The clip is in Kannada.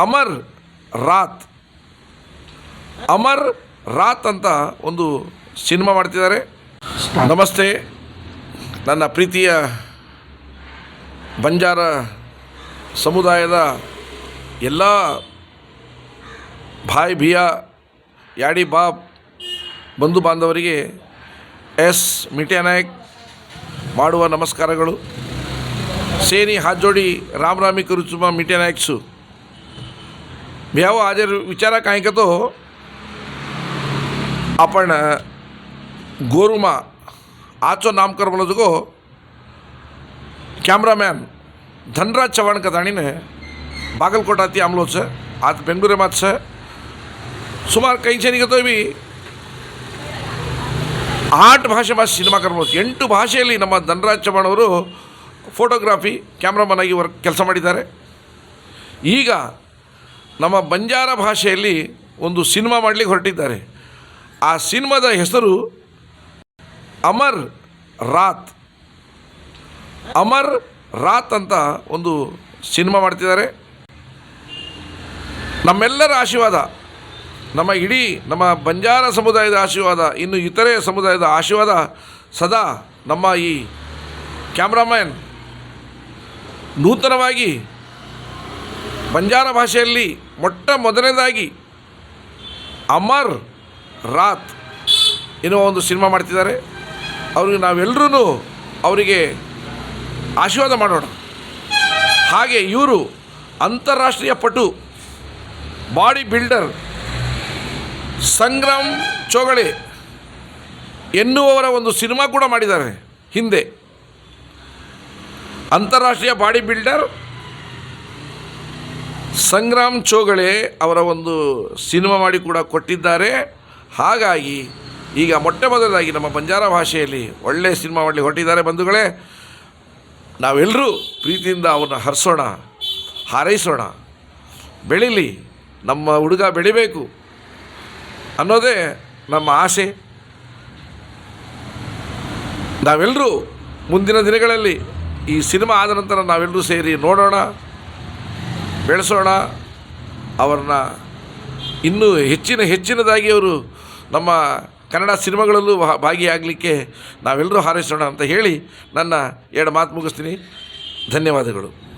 ಅಮರ್ ರಾತ್. ಅಮರ್ ರಾತ್ ಅಂತ ಒಂದು ಸಿನಿಮಾ ಮಾಡ್ತಿದ್ದಾರೆ. ನಮಸ್ತೆ. ನನ್ನ ಪ್ರೀತಿಯ ಬಂಜಾರ ಸಮುದಾಯದ ಎಲ್ಲ ಭಾಯ್ ಭಿಯಾ, ಯಾಡಿ ಬಾಬ್, ಬಂಧು ಬಾಂಧವರಿಗೆ ಎಸ್ ಮಿಟ್ಯಾನಾಯಕ್ ಮಾಡುವ ನಮಸ್ಕಾರಗಳು. ಸೇನಿ ಹಾಜೋಡಿ ರಾಮರಾಮಿ ಕುರುಚುಮ ಮಿಟ್ಯಾನಾಯಕ್ಸು चुमा मिटे नायकसू भ्याव आज विचारा काय का तो आपण गोरुमा आजचो नामकर बोलो गो कॅमेरामॅन धनराज चव्हाण कथाणीने बागलकोटाती आमलोच आज बेंगलुरे मातस ಸುಮಾರು ಕೈ ಚೆನಿಗೆ ಬಿ ಆಟ್ ಭಾಷೆ ಭಾಷೆ ಸಿನಿಮಾ ಕರ್ಬೋದು ಎಂಟು ಭಾಷೆಯಲ್ಲಿ ನಮ್ಮ ಧನರಾಜ್ ಚವ್ಹಾಣ್ ಅವರು ಫೋಟೋಗ್ರಾಫಿ ಕ್ಯಾಮ್ರಾಮನ್ ಆಗಿ ವರ್ಕ್ ಕೆಲಸ ಮಾಡಿದ್ದಾರೆ ಈಗ ನಮ್ಮ ಬಂಜಾರ ಭಾಷೆಯಲ್ಲಿ ಒಂದು ಸಿನಿಮಾ ಮಾಡಲಿಕ್ಕೆ ಹೊರಟಿದ್ದಾರೆ. ಆ ಸಿನಿಮಾದ ಹೆಸರು ಅಮರ್ ರಾತ್. ಅಮರ್ ರಾತ್ ಅಂತ ಒಂದು ಸಿನಿಮಾ ಮಾಡ್ತಿದ್ದಾರೆ. ನಮ್ಮೆಲ್ಲರ ಆಶೀರ್ವಾದ, ನಮ್ಮ ಇಡೀ ನಮ್ಮ ಬಂಜಾರ ಸಮುದಾಯದ ಆಶೀರ್ವಾದ, ಇನ್ನು ಇತರೆ ಸಮುದಾಯದ ಆಶೀರ್ವಾದ ಸದಾ ನಮ್ಮ ಈ ಕ್ಯಾಮ್ರಾಮ್ಯಾನ್ ನೂತನವಾಗಿ ಬಂಜಾರ ಭಾಷೆಯಲ್ಲಿ ಮೊಟ್ಟ ಮೊದಲನೇದಾಗಿ ಅಮರ್ ರಾತ್ ಎನ್ನುವ ಒಂದು ಸಿನಿಮಾ ಮಾಡ್ತಿದ್ದಾರೆ. ಅವ್ರಿಗೆ ನಾವೆಲ್ಲರೂ ಅವರಿಗೆ ಆಶೀರ್ವಾದ ಮಾಡೋಣ. ಹಾಗೆ ಇವರು ಅಂತಾರಾಷ್ಟ್ರೀಯ ಪಟು, ಬಾಡಿ ಬಿಲ್ಡರ್ ಸಂಗ್ರಾಮ್ ಚೋಗಳೆ ಎನ್ನುವವರ ಒಂದು ಸಿನಿಮಾ ಕೂಡ ಮಾಡಿದ್ದಾರೆ ಹಿಂದೆ. ಅಂತಾರಾಷ್ಟ್ರೀಯ ಬಾಡಿ ಬಿಲ್ಡರ್ ಸಂಗ್ರಾಮ್ ಚೋಗಳೆ ಅವರ ಒಂದು ಸಿನಿಮಾ ಮಾಡಿ ಕೂಡ ಕೊಟ್ಟಿದ್ದಾರೆ. ಹಾಗಾಗಿ ಈಗ ಮೊಟ್ಟ ಮೊದಲಾಗಿ ನಮ್ಮ ಬಂಜಾರ ಭಾಷೆಯಲ್ಲಿ ಒಳ್ಳೆಯ ಸಿನಿಮಾ ಮಾಡಲಿ ಹೊರಟಿದ್ದಾರೆ ಬಂಧುಗಳೇ. ನಾವೆಲ್ಲರೂ ಪ್ರೀತಿಯಿಂದ ಅವನ್ನ ಹರಿಸೋಣ, ಹಾರೈಸೋಣ. ಬೆಳೀಲಿ, ನಮ್ಮ ಹುಡುಗ ಬೆಳಿಬೇಕು ಅನ್ನೋದೇ ನಮ್ಮ ಆಸೆ. ನಾವೆಲ್ಲರೂ ಮುಂದಿನ ದಿನಗಳಲ್ಲಿ ಈ ಸಿನಿಮಾ ಆದ ನಂತರ ನಾವೆಲ್ಲರೂ ಸೇರಿ ನೋಡೋಣ. ಬೆಳೆಸೋಣ. ಅವ್ರನ್ನ ಇನ್ನೂ ಹೆಚ್ಚಿನ ಹೆಚ್ಚಿನದಾಗಿ ಅವರು ನಮ್ಮ ಕನ್ನಡ ಸಿನಿಮಾಗಳಲ್ಲೂ ಭಾಗಿಯಾಗಲಿಕ್ಕೆ ನಾವೆಲ್ಲರೂ ಹಾರೈಸೋಣ ಅಂತ ಹೇಳಿ ನನ್ನ ಎರಡು ಮಾತು ಮುಗಿಸ್ತೀನಿ. ಧನ್ಯವಾದಗಳು.